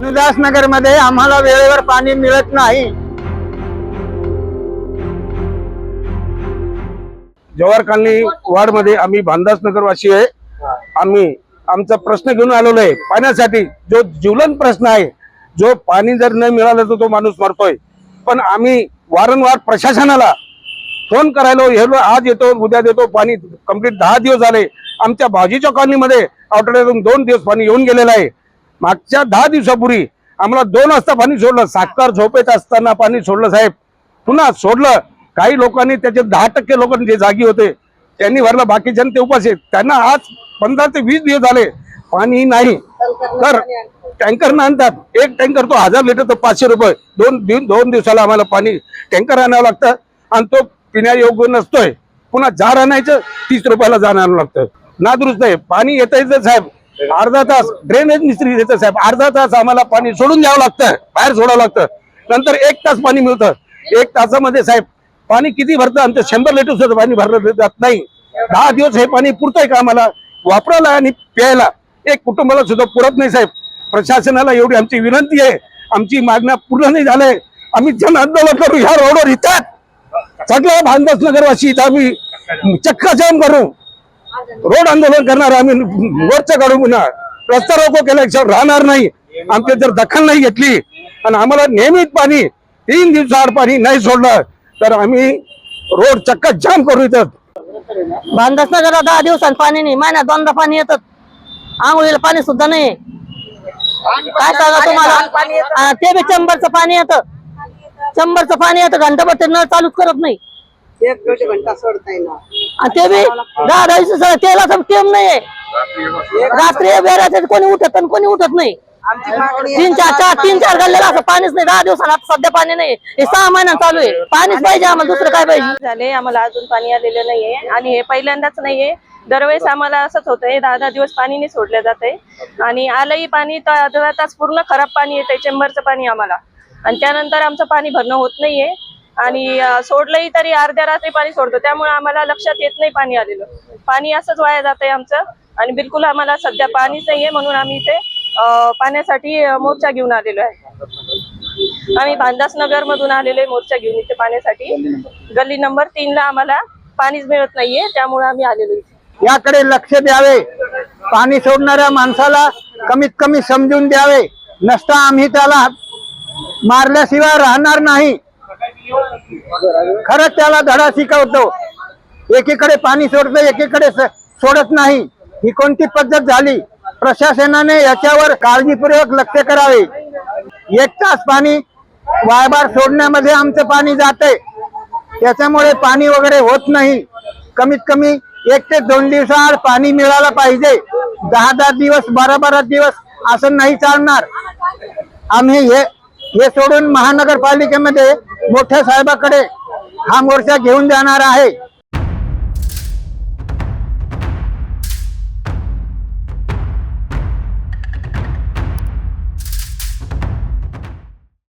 भानुदास नगरमध्ये आम्हाला वेळेवर पाणी मिळत नाही. जवाहर कॉलनी वार्डमध्ये आम्ही भानदास नगरवासी आहे आम्ही आमचा प्रश्न घेऊन आलेलो आहे. पाण्यासाठी जो जीवलन प्रश्न आहे जो पाणी जर न मिळालं तर तो माणूस मरतोय. पण आम्ही वारंवार प्रशासनाला फोन करायला गेलो आज येतो उद्या देतो पाणी कंप्लीट दहा दिवस झाले. आमच्या भाजीच्या कॉलनीमध्ये आठवड्यातून दोन दिवस पाणी येऊन गेलेलं आहे. मागच्या दहा दिवसापूर्वी आम्हाला दोन वाजता पाणी सोडलं. साखर झोपेत असताना पाणी सोडलं साहेब. पुन्हा सोडलं. काही लोकांनी त्याचे दहा टक्के लोक जे जागी होते त्यांनी भरलं. बाकीच्या ते उपास आहेत. त्यांना आज पंधरा ते वीस दिवस झाले पाणी नाही. तर टँकर आणतात. एक टँकर तो हजार लिटर तर पाचशे रुपये. दोन दिन दोन दिवसाला आम्हाला पाणी टँकर आणावं लागतं आणि तो पिण्यायोग्य नसतोय. पुन्हा जार आणायचं तीस रुपयाला जार आणावं लागतं. नादुरुस्त आहे. पाणी येतं येतं साहेब अर्धा तास ड्रेनेज मिस्त्री देतो साहेब. अर्धा तास आम्हाला पाणी सोडून द्यावं लागतं. बाहेर सोडावं लागतं. नंतर एक तास पाणी मिळतं. एक तासामध्ये साहेब पाणी किती भरतं? आमचं शंभर लिटर सुद्धा पाणी भरलं जात नाही. दहा दिवस हे पाणी पुरतंय का आम्हाला? वापरायला आणि प्यायला. एक कुटुंबाला सुद्धा पुरत नाही साहेब. प्रशासनाला एवढी आमची विनंती आहे. आमची मागण्या पूर्ण नाही झालंय. आम्ही जन आंदोलन करू. ह्या रोडवर येतात. सगळ्या भानदास नगरवासी इथं आम्ही चक्का जाम करू. रोड आंदोलन करणार आम्ही मोर्चा काढू पुन्हा रस्ता रोको केल्याशिवाय राहणार नाही. आमची जर दखल नाही घेतली आणि आम्हाला नियमित पाणी तीन दिवसाआड पाणी नाही सोडलं तर आम्ही रोड चक्का जाम करू इथं. नगरला दहा दिवसांत पाणी नाही. महिन्यात दोनदा पाणी येतात. आंघोळीला पाणी सुद्धा नाही. काय सांगा तुम्हाला? ते बी चंबरचं पाणी येतं. चंबरचं पाणी येतं. घंटाभर ते नळ चालूच करत नाही. एक घंटा सोडता येणार. आणि ते बी दहा दहा त्याला तेलाचं टेम नाहीये. रात्री बेराचे कोणी उठत आणि कोणी उठत नाही. तीन चार चार तीन चार गल्ल्याला असं पाणीच नाही. दहा दिवसाला सध्या पाणी नाही. हे सहा महिन्यात चालू आहे. पाणीच पाहिजे आम्हाला दुसरं काय पाहिजे? झाले आम्हाला अजून पाणी आलेलं नाहीये. आणि हे पहिल्यांदाच नाहीये. दरवेळेस आम्हाला असंच होतंय दहा दहा दिवस पाणी नाही सोडलं जातंय. आणि आलंही पाणी तर अर्धा तास पूर्ण खराब पाणी येतंय चेंबरचं पाणी आम्हाला. आणि त्यानंतर आमचं पाणी भरणं होत नाहीये. आणि सोडलंही तरी अर्ध्या रात्री पाणी सोडतो. त्यामुळे आम्हाला लक्षात येत नाही पाणी आलेलं. पाणी असंच वाया जात आहे आमचं. आणि बिलकुल आम्हाला सध्या पाणीच नाहीये म्हणून आम्ही इथे पाण्यासाठी मोर्चा घेऊन आलेलो आहे. आम्ही भानदास नगर मधून आलेलो आहे मोर्चा घेऊन इथे पाण्यासाठी. गल्ली नंबर तीन ला आम्हाला पाणीच मिळत नाहीये. त्यामुळे आम्ही आलेलो इथे. याकडे लक्ष द्यावे. पाणी सोडणाऱ्या माणसाला कमीत कमी समजून द्यावे. नसता आम्ही त्याला मारल्याशिवाय राहणार नाही. खरंच त्याला धडा शिकवतो. एकीकडे पाणी सोडतो एकीकडे स- सोडत नाही. ही कोणती पद्धत झाली? प्रशासनाने याच्यावर काळजीपूर्वक लक्ष करावे. एक तास पाणी वायबार सोडण्यामध्ये आमचं पाणी जाते त्याच्यामुळे पाणी वगैरे होत नाही. कमीत कमी एक ते दोन दिवसाआड पाणी मिळालं पाहिजे. दहा दहा दिवस बारा बारा दिवस असं नाही चालणार. आम्ही हे हे सोडून महानगरपालिकेमध्ये मोठ्या साहेबाकडे हा मोर्चा घेऊन जाणार आहे.